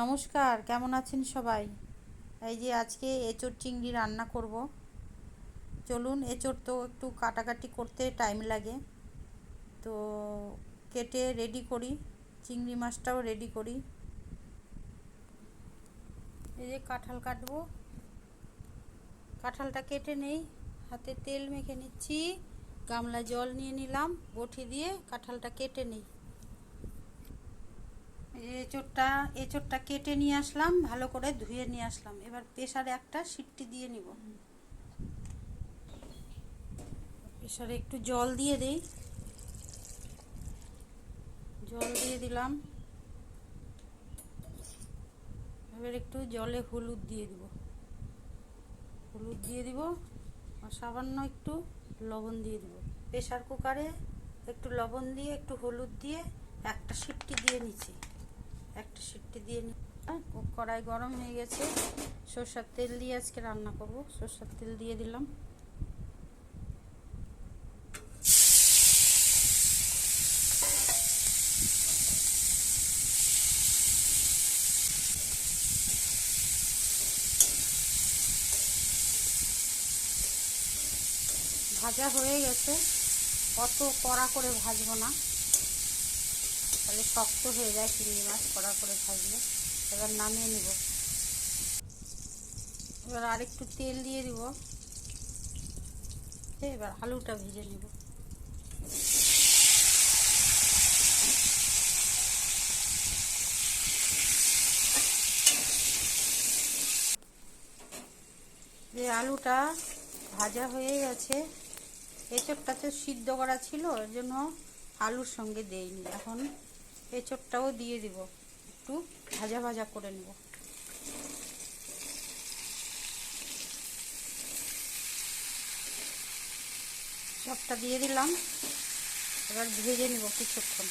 নমস্কার, কেমন আছেন সবাই? এই যে আজকে এঁচোড় চিংড়ি রান্না করব। চলুন এঁচোড় তো একটু কাটাকাটি করতে টাইম লাগে। তো কেটে রেডি করি, চিংড়ি মাছটাও রেডি করি। এই যে কাঁঠাল কাটবো। কাঁঠালটা কেটে নেই, হাতে তেল মেখে নিচ্ছি। গামলা জল নিয়ে নিলাম, বটি দিয়ে কাঁঠালটা কেটে নিই। এঁচোড়টা এঁচোড়টা কেটে নিয়ে আসলাম, ভালো করে ধুয়ে নিয়ে আসলাম। এবার প্রেশারে একটা সিটটি দিয়ে নিব। প্রেশারে একটু জল দিয়ে দিই। জল দিয়ে দিলাম। এবার একটু জলে হলুদ দিয়ে দিব। হলুদ দিয়ে দিব আর সামান্য একটু লবণ দিয়ে দিব। প্রেশার কুকারে একটু লবণ দিয়ে, একটু হলুদ দিয়ে একটা সিটটি দিয়ে নিচ্ছি। একটা সিটটি দিয়ে কড়াই গরম হয়ে গেছে। সর্ষার তেল দিয়ে আজকে রান্না করব। সর্ষার তেল দিয়ে দিলাম। ভাজা হয়ে গেছে। অত কড়া করে ভাজবো না। তাহলে শক্ত হয়ে যায় চিংড়ি মাছ কড়া করে থাকলে এবার নামিয়ে নিব। এবার আরেকটু তেল দিয়ে দিব। এবার আলুটা ভেজে নিব। যে আলুটা ভাজা হয়ে গেছে এচপটা তো সিদ্ধ করা ছিল, এর জন্য আলুর সঙ্গে দেইনি। এখন এঁচড়টাও দিয়ে দিব। একটু ভাজা ভাজা করে নেব। সবটা দিয়ে দিলাম। এবার ভেজে নেব কিছুক্ষণ।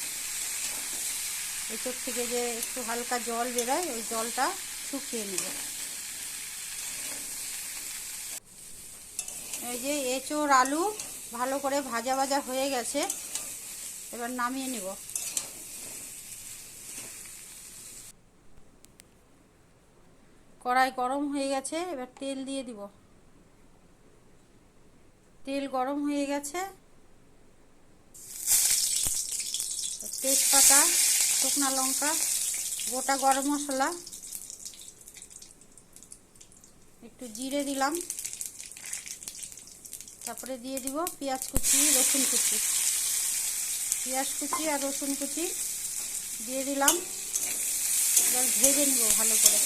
এঁচড় থেকে যে একটু হালকা জল বেরোয়, ওই জলটা শুকিয়ে নেব। এই যে এঁচড়, আলু ভালো করে ভাজা ভাজা হয়ে গেছে। এবার নামিয়ে নিব। কড়াই গরম হয়ে গেছে, এবার তেল দিয়ে দিব। তেল গরম হয়ে গেছে। তেজপাতা, শুকনা লঙ্কা, গোটা গরম মশলা, একটু জিরে দিলাম। তারপরে দিয়ে দিব পেঁয়াজ কুচি, রসুন কুচি। পেঁয়াজ কুচি আর রসুন কুচি দিয়ে দিলাম। এবার ভেজে নিব ভালো করে।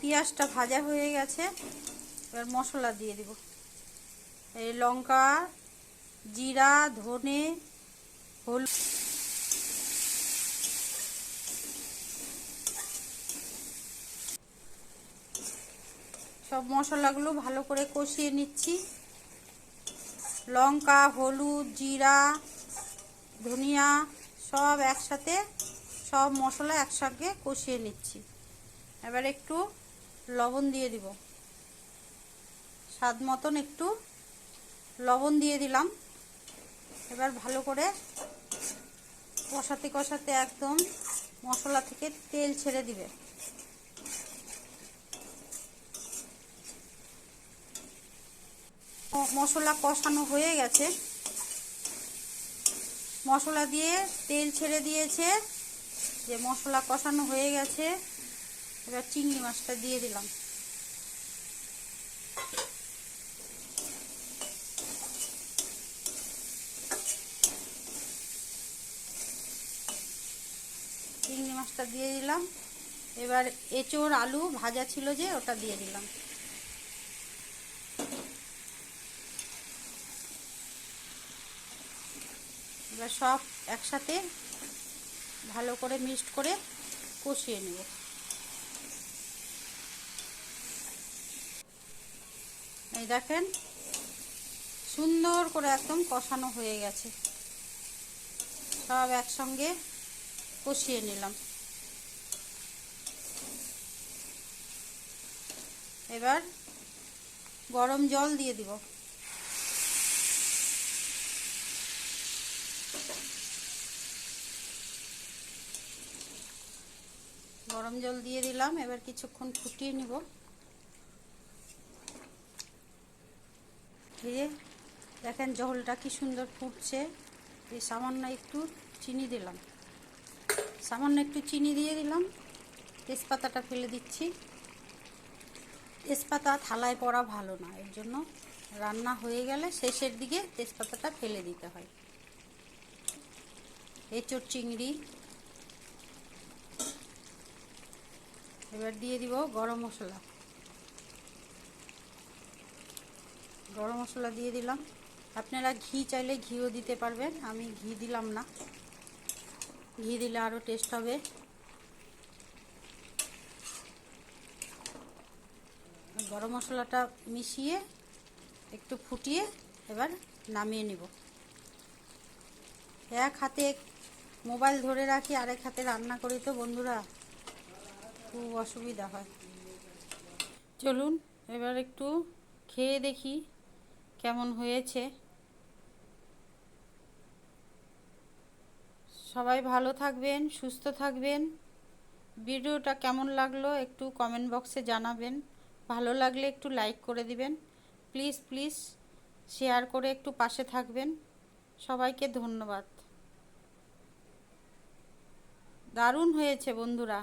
পেঁয়াজটা ভাজা হয়ে গেছে, এবার মশলা দিয়ে দিব। এই লঙ্কা, জিরা, ধনে, হলুদ। সব মশলাগুলো ভালো করে কষিয়ে নিচ্ছি। লঙ্কা, হলুদ, জিরা, ধনিয়া সব একসাথে সব মশলা একসঙ্গে কষিয়ে নিচ্ছি। এবার একটু লবণ দিয়ে দিব। স্বাদ মতন একটু লবণ দিয়ে দিলাম। এবার ভালো করে কষাতে কষাতে একদম মশলা থেকে তেল ছেড়ে দিবে। মশলা কষানো হয়ে গেছে। মশলা দিয়ে তেল ছেড়ে দিয়েছে। যে মশলা কষানো হয়ে গেছে এবার চিংড়ি মাছটা দিয়ে দিলাম। চিংড়ি মাছটা দিয়ে দিলাম। এবার এঁচোড় আলু ভাজা ছিল যে ওটা দিয়ে দিলাম। এবার সব একসাথে ভালো করে মিক্সড করে কষিয়ে নেব। এই দেখেন, সুন্দর করে একদম কষানো হয়ে গেছে। সব একসঙ্গে কষিয়ে নিলাম। এবার গরম জল দিয়ে দিব। গরম জল দিয়ে দিলাম, এবার কিছুক্ষণ ফুটিয়ে নিব। দিয়ে দেখেন জলটা কি সুন্দর ফুটছে। এই সামান্য একটু চিনি দিলাম। সামান্য একটু চিনি দিয়ে দিলাম। তেজপাতাটা ফেলে দিচ্ছি। তেজপাতা থালায় পড়া ভালো না, এর জন্য রান্না হয়ে গেলে শেষের দিকে তেজপাতাটা ফেলে দিতে হয়। এঁচোর চিংড়ি। এবার দিয়ে দিব গরম মশলা। গরম মশলা দিয়ে দিলাম। আপনারা ঘি চাইলে ঘিও দিতে পারবেন, আমি ঘি দিলাম না। ঘি দিলে আরও টেস্ট হবে। গরম মশলাটা মিশিয়ে একটু ফুটিয়ে এবার নামিয়ে নিব। এক হাতে মোবাইল ধরে রাখি, আরেক হাতে রান্না করি তো বন্ধুরা, খুব অসুবিধা হয়। চলুন, এবার একটু খেয়ে দেখি। কেমন হয়েছে? সবাই ভালো থাকবেন, সুস্থ থাকবেন। ভিডিওটা কেমন লাগল একটু কমেন্ট বক্সে জানাবেন। ভালো লাগলে একটু লাইক করে দিবেন। প্লিজ প্লিজ শেয়ার করে একটু পাশে থাকবেন। সবাইকে ধন্যবাদ। দারুণ হয়েছে বন্ধুরা।